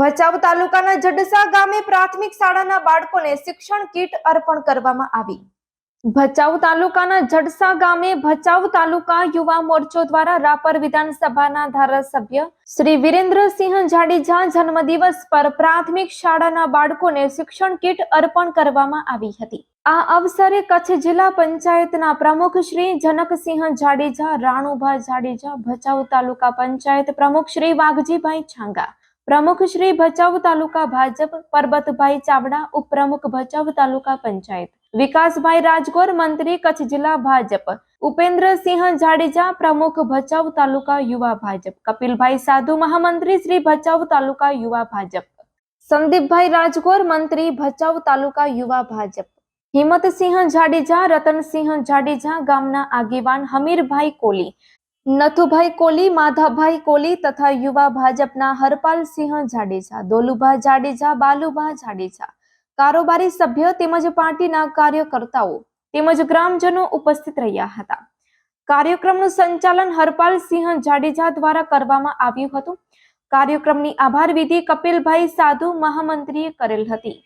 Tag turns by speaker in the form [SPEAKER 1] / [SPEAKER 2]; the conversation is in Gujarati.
[SPEAKER 1] ભચાઉ તાલુકાના જડસા ગામે પ્રાથમિક શાળાના બાળકોને શિક્ષણ કીટ અર્પણ કરવામાં આવી. ભચાઉ તાલુકાના જડસા ગામે ભચાઉ તાલુકા યુવા મોરચો દ્વારા રાપર વિધાનસભાના ધારાસભ્ય શ્રી વિરેન્દ્રસિંહ જાડેજા જન્મદિવસ પર પ્રાથમિક શાળાના બાળકોને શિક્ષણ કીટ અર્પણ કરવામાં આવી હતી. આ અવસરે કચ્છ જિલ્લા પંચાયતના પ્રમુખ શ્રી જનકસિંહ જાડેજા, રાણુભા જાડેજા, ભચાઉ તાલુકા પંચાયત પ્રમુખ શ્રી વાઘજીભાઈ છાંગા પ્રમુખ શ્રી ભચાઉ તાલુકા ભાજપ, પરબતભાઈ ચાવડા, ઉપપ્રમુખ ભચાઉ તાલુકા પંચાયત. વિકાસભાઈ રાજગોર, મંત્રી કચ્છ જિલ્લા ભાજપ. ઉપેન્દ્રસિંહ જાડેજા, પ્રમુખ ભચાઉ તાલુકા યુવા ભાજપ. કપિલભાઈ સાધુ, મહામંત્રી શ્રી ભચાઉ તાલુકા યુવા ભાજપ. સંદીપભાઈ રાજગોર, મંત્રી ભચાઉ તાલુકા યુવા ભાજપ. હિંમતસિંહ જાડેજા, રતનસિંહ જાડેજા ગામના આગેવાન હમીરભાઈ કોલી. નથુભાઈ કોલી, માધાભાઈ કોલી તથા યુવા ભાજપના હરપાલસિંહ જાડેજા, દોલુભા જાડેજા, બાલુભા જાડેજા. કારોબારી સભ્ય તેમજ પાર્ટીના કાર્યકર્તાઓ તેમજ ગ્રામજનો ઉપસ્થિત રહ્યા હતા. કાર્યક્રમનું સંચાલન હરપાલસિંહ જાડેજા દ્વારા કરવામાં આવ્યું હતું. કાર્યક્રમની આભાર વિધિ કપિલભાઈ સાધુ મહામંત્રીએ કરેલ હતી.